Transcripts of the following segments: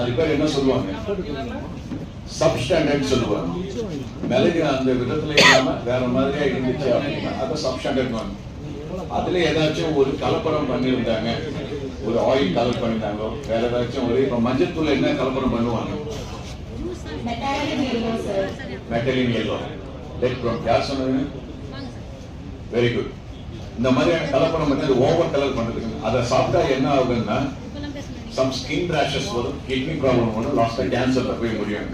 அது பேர் என்ன சொல்லுவாங்க? சப்ஸ்டாண்டர்ட் சொல்லுவாங்க. மெலடி அந்த விதத்துல இல்லாம வேற மாதிரியா இருந்துச்சு அப்படின்னா அதை சப்ஸ்டாண்டர்ட் வாங்க. அதுல ஏதாச்சும் ஒரு கலப்படம் பண்ணியிருந்தாங்க. ஒரு ஆயில் கலர் பண்ணிட்டாங்களோ வேற ஏதாச்சும் ஒரு இப்ப மஞ்சத்தூள் என்ன கலப்படம் பண்ணுவாங்க? மெட்டலின் எல்லோ லெட் யார் சொன்னது? வெரி குட் இந்த மாதிரியான கலப்படம் பண்ணி அது ஓவர் கலர் பண்றதுக்கு அதை சாப்பிட்டா என்ன ஆகுதுன்னா சம் ஸ்கின் ரேஷஸ் வரும் கிட்னி ப்ராப்ளம் வரும் லாஸ்டா கேன்சர்ல போய் முடியும்.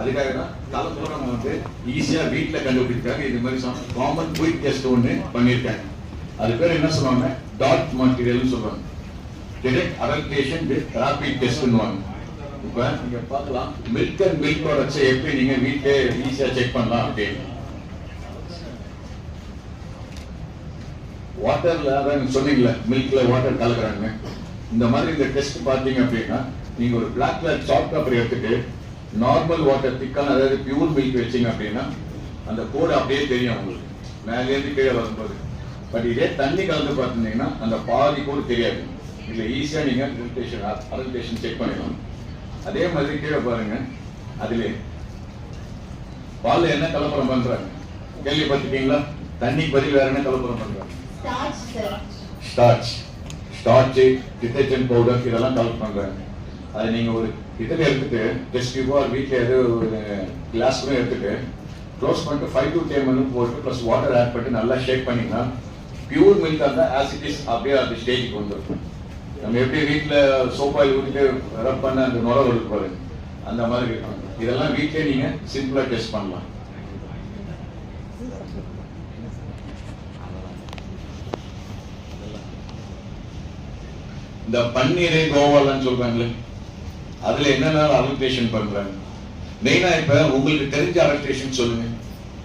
அதுக்காக தான் கலப்படம் வந்து ஈஸியா வீட்டில் கண்டுபிடிக்காங்க இது மாதிரி சம் காமன் குயிக் டெஸ்ட் ஒன்று பண்ணியிருக்காங்க. அது பேர் என்ன சொல்லுவாங்க? டாட் மெட்டீரியல்னு சொல்லுவாங்க. டிடெக்ட் அடல்டேஷன் வித் ராபிட் டெஸ்ட்னுவாங்க இப்போ நீங்க பார்க்கலாம். மில்க் அண்ட் மில்க் ப்ராடக்ட்ஸை எப்படி நீங்க வீட்டிலே ஈஸியா செக் பண்ணலாம் அப்படின்னு. வாட்டர்ல அதான் சொன்னீங்களே மில்க்ல வாட்டர் கலக்குறாங்க. இந்த மாதிரி இந்த டெஸ்ட் பாத்தீங்க அப்படின்னா நீங்க ஒரு பிளாக் கலர் சாக் பேப்பர் எடுத்துட்டு நார்மல் வாட்டர் திக்கான அதாவது பியூர் மில்க் வச்சீங்க அப்படின்னா அந்த கோடு அப்படியே தெரியும் உங்களுக்கு. மேலே இருந்து கீழே வரும்போது. பட் இதே தண்ணி கலந்து பார்த்தீங்கன்னா அந்த பாதி கூட தெரியாது. இதுல ஈஸியா நீங்க அடல்டேஷன் அடல்டேஷன் செக் பண்ணிடலாம் அதே மாதிரி கீழே பாருங்க. அதுல பால்ல என்ன கலப்படம் பண்றாங்க? கேள்விப்பட்டிருக்கீங்களா? தண்ணிக்கு பதில் வேற என்ன கலப்படம் பண்றாங்க? ஸ்டார்ச் சார் டிட்டர்ஜென்ட் பவுடர் இதெல்லாம் கலெக்ட் பண்றாங்க அதை நீங்க ஒரு இதில் எடுத்துட்டு டெஸ்ட் டியூபோ வீட்டில் ஏதோ ஒரு கிளாஸ் கூட எடுத்துட்டு க்ளோஸ் பண்ணிட்டு ஃபைவ் டு டென் மினிட் போட்டு ப்ளஸ் வாட்டர் ஆட் பண்ணி நல்லா ஷேக் பண்ணிங்கன்னா பியூர் மில்க் அந்த ஆசிட்டிஸ் அப்படியே அந்த ஸ்டேஜுக்கு வந்துடும் நம்ம எப்படி வீட்டில் சோப்பாயில் ஊற்றிட்டு ரப் பண்ண அந்த நுர வருது பாருங்க. அந்த மாதிரி இருக்கும். இதெல்லாம் வீட்டிலே நீங்க சிம்பிளா டெஸ்ட் பண்ணலாம். இந்த பன்னீரை கோவாலாம் சொல்றாங்களே அதுல என்னென்ன அடல்ட்ரேஷன் பண்றாங்க? மெயினா இப்ப உங்களுக்கு தெரிஞ்ச அடல்ட்ரேஷன் சொல்லுங்க.